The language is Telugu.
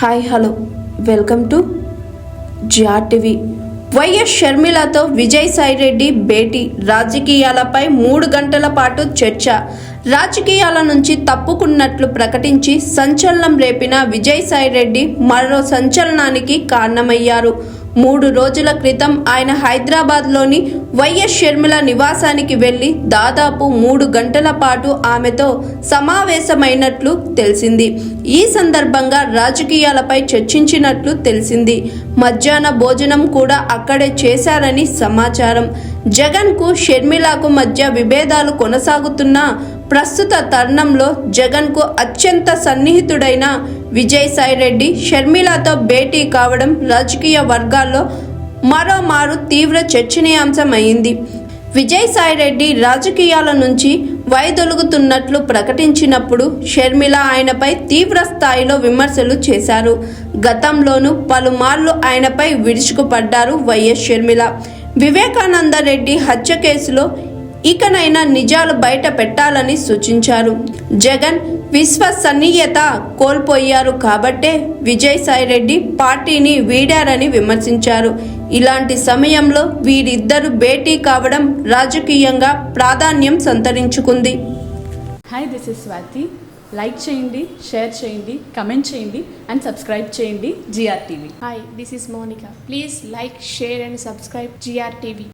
Hi hello welcome to GR YS షర్మిలతో Vijay Sai Reddy భేటీ రాజకీయాలపై మూడు గంటల పాటు చర్చ. రాజకీయాల నుంచి తప్పుకున్నట్లు ప్రకటించి సంచలనం రేపిన విజయ్ సాయిరెడ్డి మరో సంచలనానికి కారణమయ్యారు. మూడు రోజుల క్రితం ఆయన హైదరాబాద్లోని వైఎస్ షర్మిల నివాసానికి వెళ్ళి దాదాపు మూడు గంటల పాటు ఆమెతో సమావేశమైనట్లు తెలిసింది. ఈ సందర్భంగా రాజకీయాలపై చర్చించినట్లు తెలిసింది. మధ్యాహ్న భోజనం కూడా అక్కడే చేశారని సమాచారం. జగన్కు షర్మిలకు మధ్య విభేదాలు కొనసాగుతున్న ప్రస్తుత తరుణంలో జగన్కు అత్యంత సన్నిహితుడైన విజయసాయిరెడ్డి షర్మిలతో భేటీ కావడం రాజకీయ వర్గాల్లో మరోమారు తీవ్ర చర్చనీయాంశమైంది విజయసాయిరెడ్డి రాజకీయాల నుంచి వైదొలుగుతున్నట్లు ప్రకటించినప్పుడు షర్మిల ఆయనపై తీవ్ర స్థాయిలో విమర్శలు చేశారు. గతంలోనూ పలుమార్లు ఆయనపై విరుచుకుపడ్డారు వైఎస్ షర్మిల. వివేకానంద రెడ్డి హత్య కేసులో ఇకనైనా నిజాలు బయట పెట్టాలని సూచించారు. జగన్ విశ్వసనీయత కోల్పోయారు కాబట్టే విజయసాయిరెడ్డి పార్టీని వీడారని విమర్శించారు. ఇలాంటి సమయంలో వీరిద్దరు భేటీ కావడం రాజకీయంగా ప్రాధాన్యం సంతరించుకుంది. Hi this is Swathi like చేయండి షేర్ చేయండి కమెంట్ చేయండి అండ్ సబ్స్క్రైబ్ చేయండి GR TV Hi, this is Monica. Please like, share, and subscribe GRTV.